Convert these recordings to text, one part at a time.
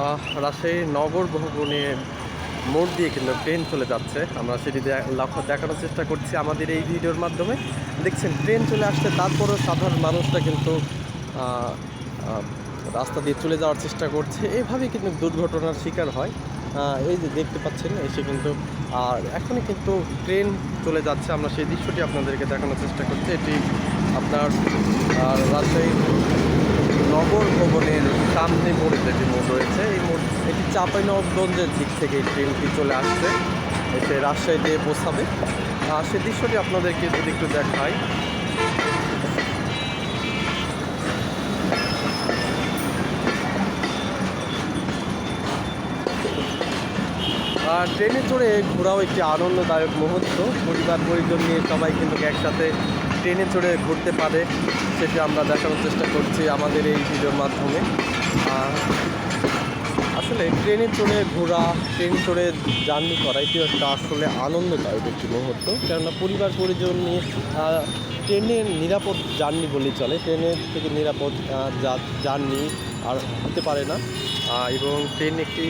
আহ, রাজশাহীর নগর ভবনের মোড় দিয়ে কিন্তু ট্রেন চলে যাচ্ছে। আমরা সেটি লক্ষ্য দেখানোর চেষ্টা করছি আমাদের এই ভিডিওর মাধ্যমে। দেখছেন ট্রেন চলে আসছে তারপরেও সাধারণ মানুষরা কিন্তু রাস্তা দিয়ে চলে যাওয়ার চেষ্টা করছে। এভাবেই কিন্তু দুর্ঘটনার শিকার হয়। এই যে দেখতে পাচ্ছেন এসে কিন্তু আর এখনই কিন্তু ট্রেন চলে যাচ্ছে। আমরা সেই দৃশ্যটি আপনাদেরকে দেখানোর চেষ্টা করছি। এটি আপনার রাজশাহী নগর ভবনের সামনে মোড়ে যেটি মোড় রয়েছে, এই মোড় এটি চাঁপাইনবাবগঞ্জের দিক থেকে এই ট্রেনটি চলে আসছে। এসে রাজশাহীতে পৌঁছাবে। আর সে দৃশ্যটি আপনাদেরকে যদি একটু দেখাই। আর ট্রেনে চড়ে ঘোরাও একটি আনন্দদায়ক মুহূর্ত। পরিবার, পরিজন নিয়ে সবাই কিন্তু একসাথে ট্রেনে চড়ে ঘুরতে পারে, সেটি আমরা দেখানোর চেষ্টা করছি আমাদের এই ভিডিওর মাধ্যমে। Uh, আসলে ট্রেনে চড়ে ঘোরা, ট্রেন চড়ে জার্নি করা, এটি একটা আসলে আনন্দদায়ক একটি মুহূর্ত। কেননা পরিবার পরিজন নিয়ে ট্রেনের নিরাপদ জার্নি বলেই চলে। ট্রেনের থেকে নিরাপদ জার্নি আর হতে পারে না। এবং ট্রেন একটি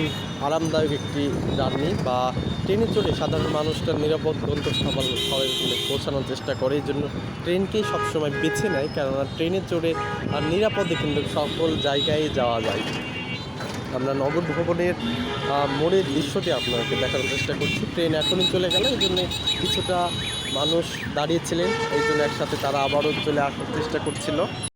আরামদায়ক একটি জার্নি বা ট্রেনে চড়ে সাধারণ মানুষটা নিরাপদ গন্তব্যস্থল স্থলে কিন্তু পৌঁছানোর চেষ্টা করে। এই জন্য ট্রেনকেই সবসময় বেছে নেয়। কেননা ট্রেনে চড়ে আর নিরাপদে কিন্তু সকল জায়গায় যাওয়া যায়। আমরা নগর ভবনের মোড়ের দৃশ্যটি আপনাকে দেখার চেষ্টা করছি। ট্রেন এখনই চলে গেল, এই জন্য কিছুটা মানুষ দাঁড়িয়েছিলেন, এই জন্য একসাথে তারা আবারও চলে আসার চেষ্টা করছিল।